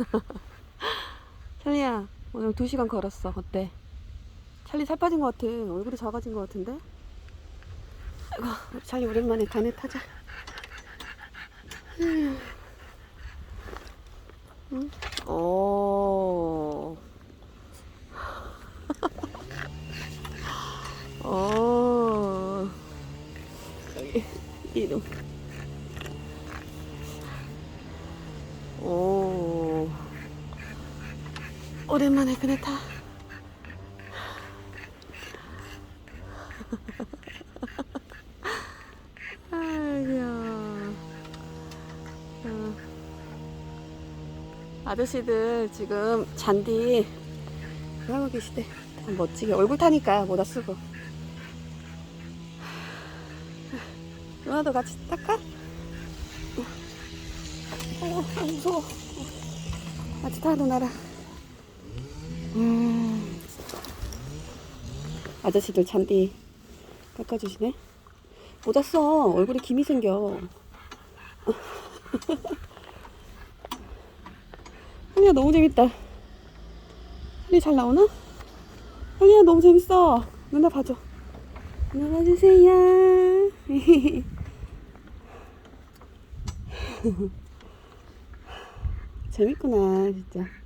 찰리야, 오늘 2시간 걸었어. 어때? 찰리 살 빠진 것 같아. 얼굴이 작아진 것 같은데? 아이고, 찰리 오랜만에 가네 타자. 음. 응? 오. 오. 여기, 이놈. 오. 오랜만에 그네 타. 아이고야. 어. 아저씨들 지금 잔디 하고 계시대. 참 멋지게 얼굴 타니까 모자 쓰고. 누나도 같이 탈까? 어, 아, 무서워. 같이 타, 누나랑. 음. 아저씨들 잔디 깎아주시네. 모자 써. 얼굴에 김이 생겨. 할리야 너무 재밌다. 할리 잘 나오나? 할리야 너무 재밌어. 누나 봐줘. 누나 봐주세요. 재밌구나 진짜.